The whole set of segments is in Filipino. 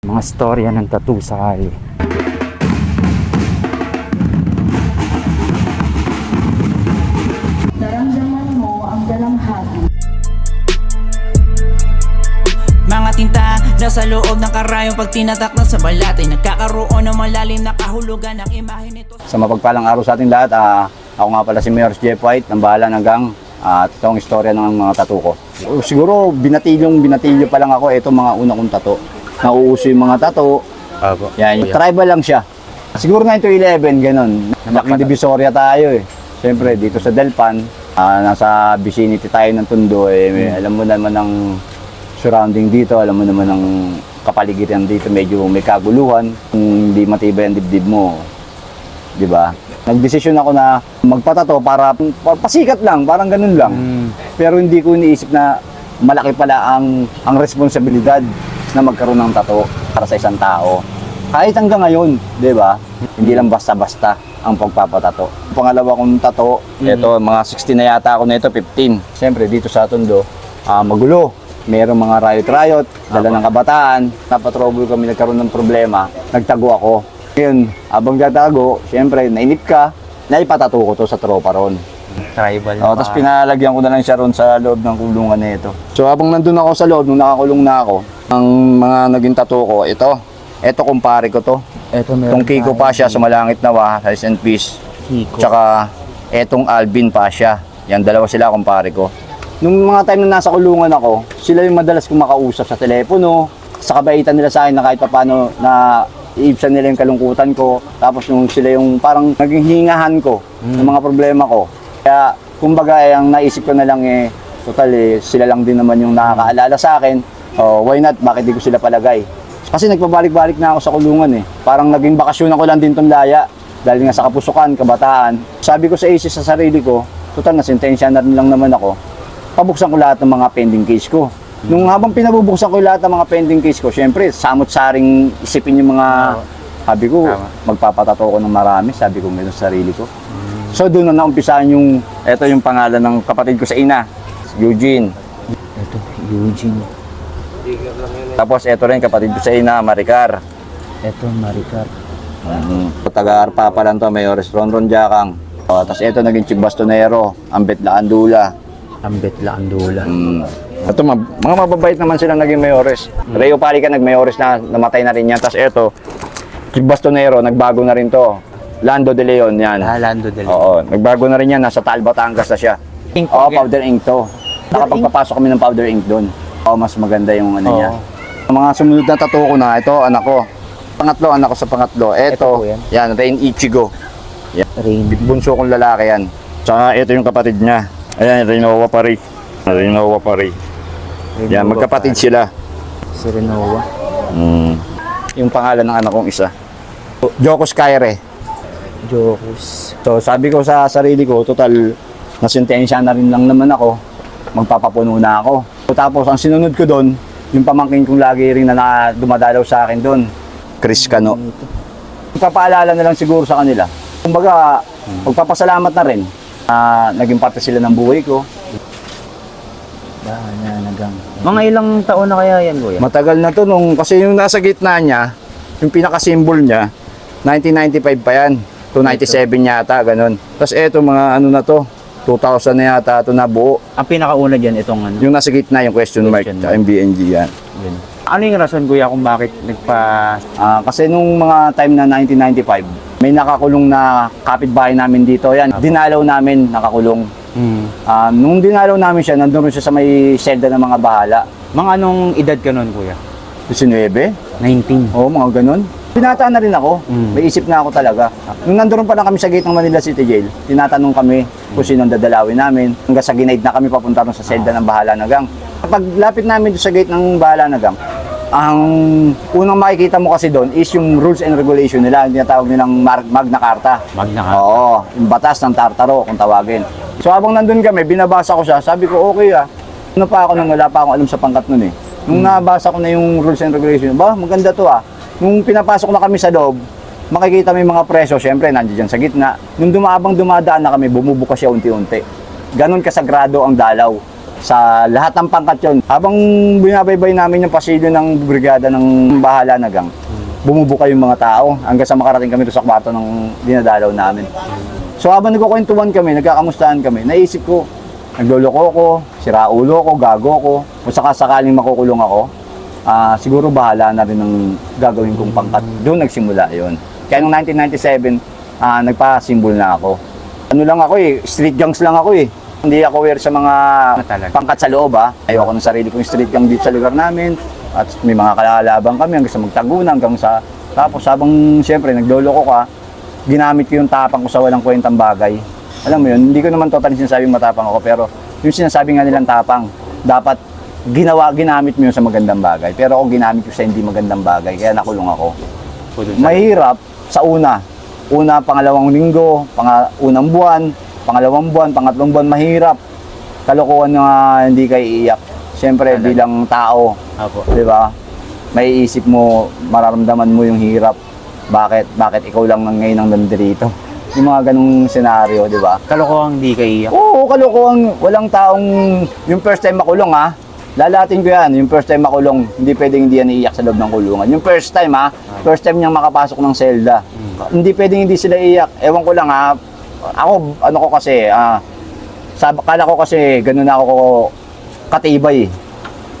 Mga storya ng tattoo sa kali. Naramdaman mo ang dalamhati. Mga tinta nasa loob ng karayong pag tinatak na sa balat ay nagkakaroon ng malalim na kahulugan ng imahe nito. Sa mapagpalang araw sa ating lahat, ah, ako nga pala si Mayor Jeff White, ng bahala ng gang at ito ang istorya ng mga tattoo ko. Siguro binatilyong binatilyo pa lang ako, ito mga una kong tattoo. Nauuso yung mga tattoo, Apo. yan, yung tribal lang siya. Siguro 9 to 11, ganun. Laking divisoria tayo eh. Siyempre, dito sa Delpan, ah, nasa vicinity tayo ng Tondo, eh, may- alam mo naman ang surrounding dito, alam mo naman ang kapaligiran dito, medyo may kaguluhan. Kung hindi matibay ang dibdib mo, di ba? Nagdesisyon ako na magpatato para pa- pasikat lang, parang ganun lang. Pero hindi ko iniisip na malaki pala ang ang responsibilidad na magkaroon ng tato para sa isang tao. Kahit hanggang ngayon, di ba? Hindi lang basta-basta ang pagpapatato. Pangalawa kong tato, ito, mga 16 na yata ako na ito, 15. Siyempre, dito sa Tondo, ah, magulo. Merong mga riot-riot, dala ng kabataan, napatrouble kami, nagkaroon ng problema, nagtago ako. Ngayon, abang tatago, siyempre, nainip ka, naipatato ko to sa tropa ron. Tribal Oh, tapos pinalagyan ko na lang siya ron sa loob ng kulungan na ito. So habang nandun ako sa loob, nung nakakulong na ako, ang mga naging tattoo ko, ito. Ito kumpare ko to. Ito Itong Kiko pa siya, sumalangit na wa, size and peace. Kiko. Tsaka etong Alvin pa siya. Yan, dalawa sila kumpare ko. Nung mga time na nasa kulungan ako, sila yung madalas kong makausap sa telepono, sa kabaitan nila sa akin na kahit paano na iibsan nila yung kalungkutan ko. Tapos nung sila yung parang naging hingahan ko ng mga problema ko. Kaya kumbaga eh, ang naisip ko na lang eh, total eh, sila lang din naman yung nakakaalala sa akin. Oh, why not? Bakit di ko sila palagay? Kasi nagpabalik-balik na ako sa kulungan eh. Parang naging bakasyon ako lang din tong laya. Dahil nga sa kapusukan, kabataan. Sabi ko sa isip sa sarili ko, total na sentensya na rin lang naman ako. Pabuksan ko lahat ng mga pending case ko. Nung habang pinabubuksan ko lahat ng mga pending case ko, syempre, samot-saring isipin yung mga... Sabi ko, Tama. magpapatato ko ng marami. Sabi ko, meron sa sarili ko. So doon na naumpisahan yung, eto yung pangalan ng kapatid ko sa ina, Eugene. Ito, Eugene. Tapos eto rin kapatid ko sa ina, Maricar. Ito, Maricar. Mm-hmm. Taga Arpa pa lang to, Mayores Ronron Jakang. Uh, Tapos eto naging Chief Bastonero, Ambet Laandula. Ambet Laandula. Mm. Ito, ma- mga mababait naman sila naging Mayores. Reo Palica nag-Mayores na, namatay na rin yan. Tapos eto, Chief Bastonero, nagbago na rin to. Lando de Leon yan. Ah, Lando de Leon. Oo, nagbago na rin yan. Nasa Taal, Batangas na siya. Ink Oo, powder ink to. Nakapagpapasok kami ng powder ink doon. Oo, mas maganda yung ano Oo. niya. Ang mga sumunod na tattoo ko na, ito, anak ko. Pangatlo, anak ko sa pangatlo. Ito Ito, po yan. yan, Rain Ichigo. Rain. Bunso kong lalaki yan. Tsaka ito yung kapatid niya. Ayan, Rinoa Pari. Rinoa Pari. Yan, magkapatid sila. Si Renoa. Mm. Yung pangalan ng anak kong isa. Joko Skyre. Jokus. So sabi ko sa sarili ko, total nasintensya na rin lang naman ako. Magpapapuno na ako. So, tapos ang sinunod ko doon, yung pamangkin kong lagi rin na, na dumadalaw sa akin doon, Chris Cano. Ipapaalala na lang siguro sa kanila. Kumbaga, magpapasalamat na rin na naging parte sila ng buhay ko. Daan na nagang. Mga ilang taon na kaya yan, kuya? Matagal na to nung, kasi yung nasa gitna niya, yung pinaka-symbol niya, 1995 pa yan. To 97 yata, ganun. Tapos eto mga ano na to, 2000 na yata ito nabuo. Ang pinakauna dyan, itong ano. Yung nasa gitna, yung question mark, Question tsaka yung BNG yan. Yun. Ano yung rason, kuya, kung bakit nagpa... Ah, kasi nung mga time na 1995, may nakakulong na kapitbahay namin dito. Yan, dinalaw namin nakakulong. Hmm. Ah, nung dinalaw namin siya, nandun rin siya sa may selda ng mga bahala. Mga anong edad ka nun, kuya? 19? 19. Oo, mga ganun. Tinataan na rin ako. Mm. May isip na ako talaga. Nung nandun pa lang kami sa gate ng Manila City Jail, tinatanong kami kung sino ang dadalawin namin. Hanggang sa ginaid na kami papunta rin sa selda ng Bahala na Gang. Kapag lapit namin doon sa gate ng Bahala na Gang, ang unang makikita mo kasi doon is yung rules and regulation nila. Yung tinatawag nilang Mag- Magna Carta. Magna Carta. Oo, yung batas ng Tartaro kung tawagin. So habang nandun kami, binabasa ko siya, sabi ko okay ah. Ano pa ako nung wala pa akong alam sa pangkat nun eh. Nung nabasa ko na yung rules and regulation, ba, maganda to ah. Nung pinapasok na kami sa loob, makikita mo mga preso, syempre nandiyan sa gitna. Nung dumaabang dumadaan na kami, bumubukas siya unti-unti. Ganon kasagrado ang dalaw. Sa lahat ng pangkat yun, habang binabaybay namin yung pasilyo ng brigada ng bahala na gang, bumubuka yung mga tao hanggang sa makarating kami sa kwarto ng dinadalaw namin. So habang nagkukwentuhan kami, nagkakamustahan kami, naisip ko, nagloloko ko, siraulo ko, gago ko, kung sakasakaling makukulong ako, ah, siguro bahala na rin ng gagawin kong pangkat. Doon nagsimula yon. Kaya noong 1997, ah, nagpa-symbol na ako. Ano lang ako eh, street gangs lang ako eh. Hindi ako aware sa mga Ah, talaga? pangkat sa loob ah. Ayoko ng sarili kong street gang dito sa lugar namin. At may mga kalalaban kami hanggang sa magtagunan, hanggang sa... Tapos habang siyempre nagloloko ka, ginamit ko yung tapang ko sa walang kwentang bagay. Alam mo yun, hindi ko naman totally sinasabing matapang ako, pero yung sinasabi nga nilang tapang, dapat ginawa, ginamit mo yun sa magandang bagay. Pero ako ginamit ko sa hindi magandang bagay, kaya nakulong ako. Mahirap sa una. Una, pangalawang linggo, pang unang buwan, pangalawang buwan, pangatlong buwan, mahirap. Kalokohan na hindi kayo iiyak. Siyempre, Talaga. bilang tao, Apo. di ba? May isip mo, mararamdaman mo yung hirap. Bakit? Bakit ikaw lang ang ngayon ang nandito? Yung mga ganong senaryo, di ba? Kalokohang di kaiyak. Oo, kalokohan. Walang taong, yung first time makulong ha, lalatin ko yan, yung first time makulong, hindi pwedeng hindi yan iiyak sa loob ng kulungan. Yung first time ha, first time niyang makapasok ng selda, hindi pwedeng hindi sila iiyak. Ewan ko lang ha, ako, ano ko kasi, ah, sab kala ko kasi, ganun ako katibay eh.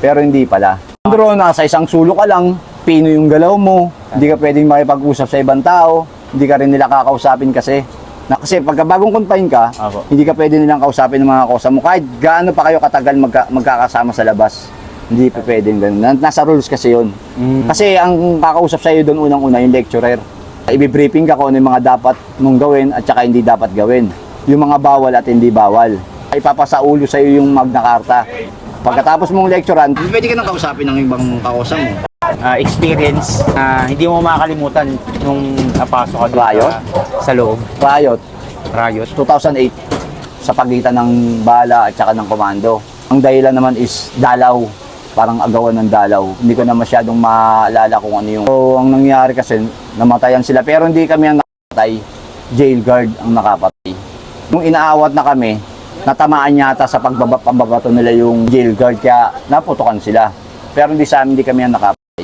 Pero hindi pala. Pero nasa isang sulok ka lang, pino yung galaw mo, hindi ka pwedeng makipag-usap sa ibang tao, hindi ka rin nila kakausapin kasi. Na, kasi pagka bagong confine ka, Apo. hindi ka pwede nilang kausapin ng mga kosa mo. Kahit gaano pa kayo katagal magka, magkakasama sa labas. Hindi pa pwedeng ganun. Na- Nasa rules kasi yun. Mm. Kasi ang kakausap sa iyo doon unang-una yung lecturer. Ibi-briefing ka kung ano yung mga dapat mong gawin at saka hindi dapat gawin. Yung mga bawal at hindi bawal. Ipapasaulo sa iyo yung Magna Carta. Pagkatapos mong lecturean, pwede ka nang kausapin ng ibang kakosa mo. Ah, experience na hindi mo makakalimutan nung napasok ka Riot? sa, sa loob. Riot, Riot. 2008 sa pagitan ng bala at saka ng komando. Ang dahilan naman is dalaw, parang agawan ng dalaw. Hindi ko na masyadong maalala kung ano yung... So, ang nangyari kasi, namatayan sila. Pero hindi kami ang nakapatay. Jail guard ang nakapatay. Nung inaawat na kami, natamaan yata sa pagbaba, pambabato nila yung jail guard, kaya naputokan sila. Pero hindi sa amin, hindi kami ang nakapatay.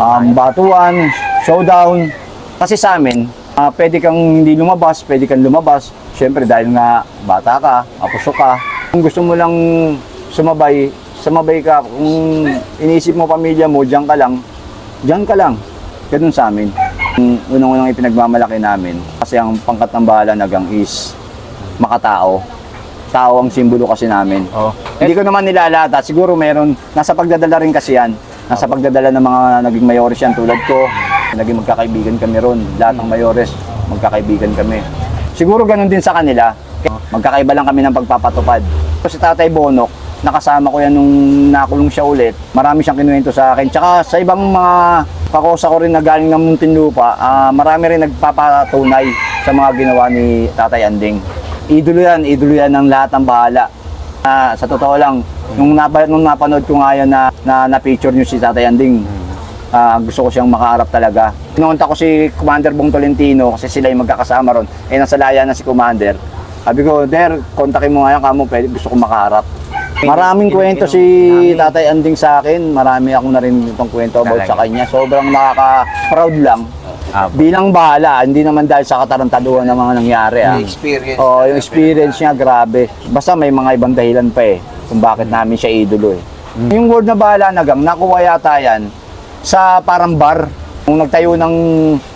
Um, batuan, showdown. Kasi sa amin, ah, pwede kang hindi lumabas, pwede kang lumabas. Siyempre dahil nga bata ka, apuso ka. Kung gusto mo lang sumabay, sumabay ka. Kung iniisip mo pamilya mo, diyan ka lang, diyan ka lang. Ganun sa amin. Unang-unang ipinagmamalaki namin, kasi ang pangkat ng bahala nagang is makatao. Tao ang simbolo kasi namin. Oh. Hindi ko naman nilalata. Siguro meron, nasa pagdadala rin kasi yan. Nasa pagdadala ng mga naging mayores yan tulad ko. Naging magkakaibigan kami ron. Lahat ng mayores, magkakaibigan kami. Siguro ganun din sa kanila. Magkakaiba lang kami ng pagpapatupad. Si Tatay Bonok, nakasama ko yan nung nakulong siya ulit. Marami siyang kinuwento sa akin. Tsaka sa ibang mga kakosa ko rin na galing ng Muntinlupa, ah, marami rin nagpapatunay sa mga ginawa ni Tatay Anding. Idolo yan, idolo yan ng lahat ng bahala. Ah, sa totoo lang, nung, napa, nung napanood ko nga yan na, na, na-picture niyo si Tatay Anding, ah, gusto ko siyang makaharap talaga. Pinunta ko si Commander Bong Tolentino kasi sila yung magkakasama ron. Eh, nasa laya na si Commander. Sabi ko, Der, kontakin mo nga yan kamo, pwede, gusto ko makaharap. Maraming kwento si Tatay Anding sa akin. Marami ako na rin itong kwento about Talaga. sa kanya. Sobrang nakaka-proud lang. Apo. Bilang bahala, hindi naman dahil sa katarantaduhan ng mga nangyari. ah. experience. Oh, yung experience niya, grabe. Basta may mga ibang dahilan pa eh, kung bakit namin siya idolo eh. Yung word na bahala nagang, nakuha yata yan sa parang bar. Nung nagtayo ng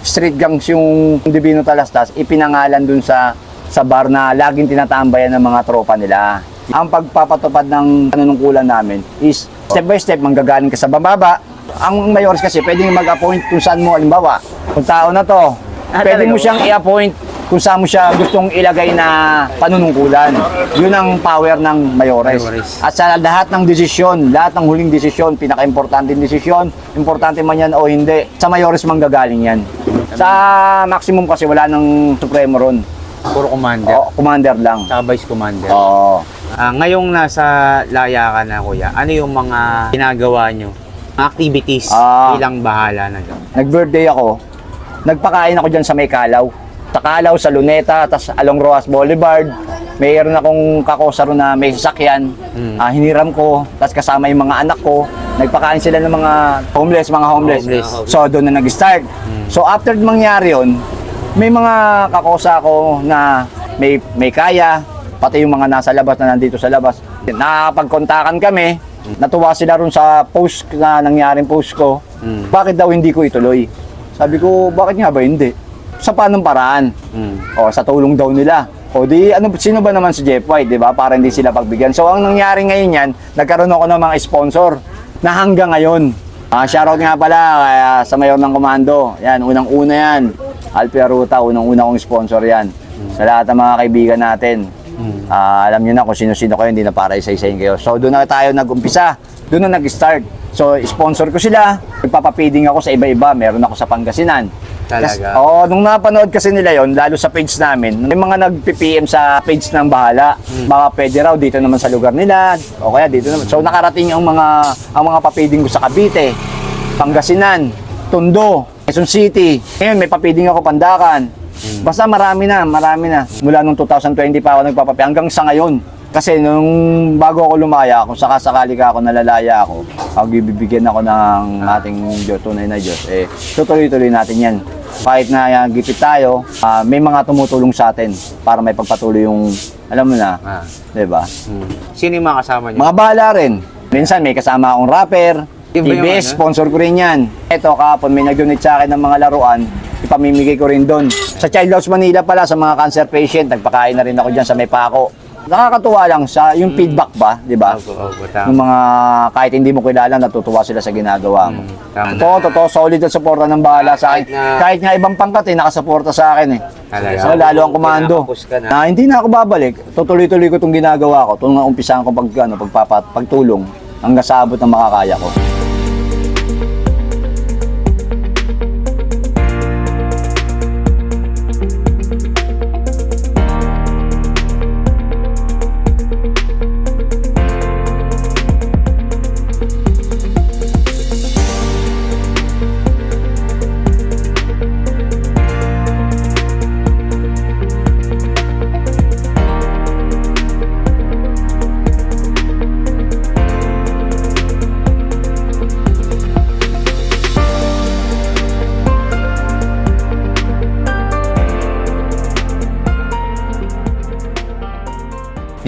street gangs yung Divino Talastas, ipinangalan dun sa sa bar na laging tinatambayan ng mga tropa nila. Ang pagpapatupad ng panunungkulan namin is step by step manggagaling ka sa bababa. Ang mayores kasi pwedeng mag-appoint kung saan mo, halimbawa, kung tao na to, Ah, pwede mo siyang i-appoint kung saan mo siya gustong ilagay na panunungkulan. Yun ang power ng mayores. Mayores. At sa lahat ng desisyon, lahat ng huling desisyon, pinaka-importanting desisyon, importante man yan o hindi, sa mayores manggagaling yan. Sa maximum kasi wala nang supremo ron. Puro commander. O, commander lang. Tsaka vice commander. Oo. Ah, ngayong nasa laya ka na, kuya, ano yung mga ginagawa nyo? Activities Ah. bilang bahala na doon. Nag-birthday ako, nagpakain ako dyan sa may Kalaw. Sa Kalaw, sa Luneta, tas along Roas Boulevard, mayroon akong kakosaro na may sasakyan, Mm. ah, hiniram ko, tapos kasama yung mga anak ko, nagpakain sila ng mga homeless, mga homeless. Homeless. So doon na nag-start. So after mangyari yun, may mga kakosa ko na may may kaya, pati yung mga nasa labas na nandito sa labas. Nakapagkontakan kami, natuwa sila ron sa post na nangyaring post ko. Mm. Bakit daw hindi ko ituloy? Sabi ko, bakit nga ba hindi? Sa panong paraan? Mm. O sa tulong daw nila. O di, ano, sino ba naman si Jeff White, di ba? Para hindi sila pagbigyan. So, ang nangyari ngayon yan, nagkaroon ako ng mga sponsor na hanggang ngayon. Ah, shoutout nga pala kaya sa mayor ng komando. Yan, unang-una yan. Alpia Ruta, unang-una kong sponsor yan. Sa lahat ng mga kaibigan natin. Ah, alam niyo na kung sino-sino kayo, hindi na para isa-isahin kayo. So, doon na tayo nag-umpisa. Doon na nag-start. So, sponsor ko sila. Nagpapapiding ako sa iba-iba. Meron ako sa Pangasinan. Talaga? Oo, nung napanood kasi nila yon lalo sa page namin, may mga nag-PPM sa page ng bahala. Baka pwede raw dito naman sa lugar nila, o kaya dito naman. So nakarating ang mga ang mga papiding ko sa Cavite, Pangasinan, Tondo, Quezon City. Ngayon may papiding ako Pandakan. Basta marami na, marami na. Mula nung 2020 pa ako nagpapapi hanggang sa ngayon. Kasi nung bago ako lumaya, kung sakasakali ka ako nalalaya ako, ako bibigyan ako ng ating Diyos, tunay na Diyos, eh, tutuloy-tuloy natin yan. Kahit na uh, gipit tayo, ah, may mga tumutulong sa atin para may pagpatuloy yung, alam mo na, Ah. di ba? Mm. Sino yung mga kasama niyo? Mga bahala rin. Minsan may kasama akong rapper, TBS, ano? sponsor ko rin yan. Ito kahapon may nag-donate sa akin ng mga laruan, ipamimigay ko rin doon. Sa Child House Manila pala, sa mga cancer patient, nagpakain na rin ako dyan sa may pako. Nakakatuwa lang sa yung feedback ba, di ba? Opo, tama. mga kahit hindi mo kilala, natutuwa sila sa ginagawa mo. Mm, tama. Totoo, totoo, solid at suporta ng bahala sa akin. Kahit na- Kahit nga ibang pangkat eh, nakasuporta sa akin eh. Talaga? So, lalo ang komando. Pinakapus ka na. Na hindi na ako babalik. Tutuloy-tuloy ko itong ginagawa ko. Itong umpisahan ko pag, ano, pagpapat, pagtulong hanggang sa abot ng makakaya ko.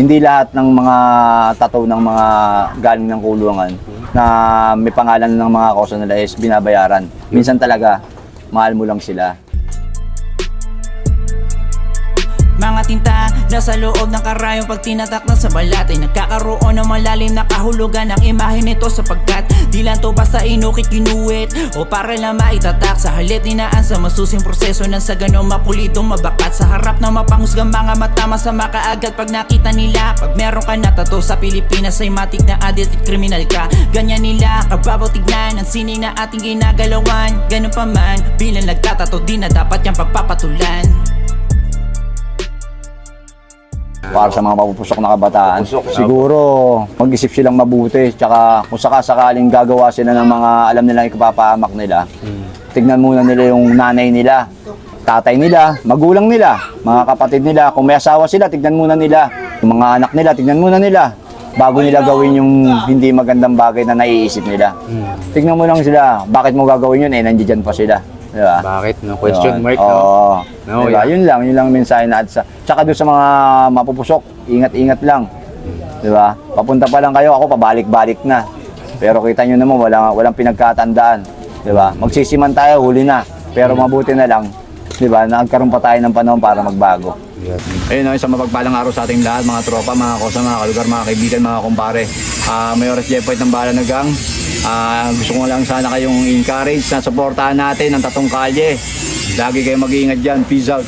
Hindi lahat ng mga tattoo ng mga galing ng kulungan na may pangalan ng mga kosa nila is binabayaran. Minsan talaga, mahal mo lang sila. Mga tinta nasa loob ng karayong pag tinatak na sa balat ay nagkakaroon ng malalim na kahulugan ng imahe nito sapagkat di lang to basta inukit ginuwit o para lang maitatak. Sa halit ninaan sa masusing proseso ng sa ganong mapulitong mabakat. Sa harap ng mapanghusgang mga mata masama kaagad pag nakita nila. Pag meron ka na tato sa Pilipinas ay matik na addict at kriminal ka. Ganyan nila kababaw tignan ang sining na ating ginagalawan. Ganun pa man bilang nagtatato di na dapat yung pagpapatulan para sa mga mapupusok na kabataan. Siguro, mag-isip silang mabuti. Tsaka kung sakasakaling gagawa sila ng mga alam nilang ipapahamak nila, tignan muna nila yung nanay nila, tatay nila, magulang nila, mga kapatid nila. Kung may asawa sila, tignan muna nila. Yung mga anak nila, tignan muna nila. Bago nila gawin yung hindi magandang bagay na naiisip nila. Tignan mo lang sila, bakit mo gagawin yun? Eh, nandiyan pa sila. Di ba? Bakit? No? Question Yun. mark, Oo. no? No, diba? yeah. Yun lang, yun lang ang mensahe na sa. Tsaka doon sa mga mapupusok, ingat-ingat lang. Di ba? Papunta pa lang kayo, ako pabalik-balik na. Pero kita nyo naman, walang, walang pinagkatandaan. Di ba? Magsisiman tayo, huli na. Pero mabuti na lang, di ba? Nagkaroon pa tayo ng panahon para magbago. Ayun, okay, sa mapagpalang araw sa ating lahat, mga tropa, mga kosa, mga kalugar, mga kaibigan, mga kumpare. Ah, may oras Jeff White ng Bala na Gang. Ah, gusto ko lang sana kayong encourage na supportahan natin ang tatong kalye. Lagi kayo mag-iingat dyan. Peace out.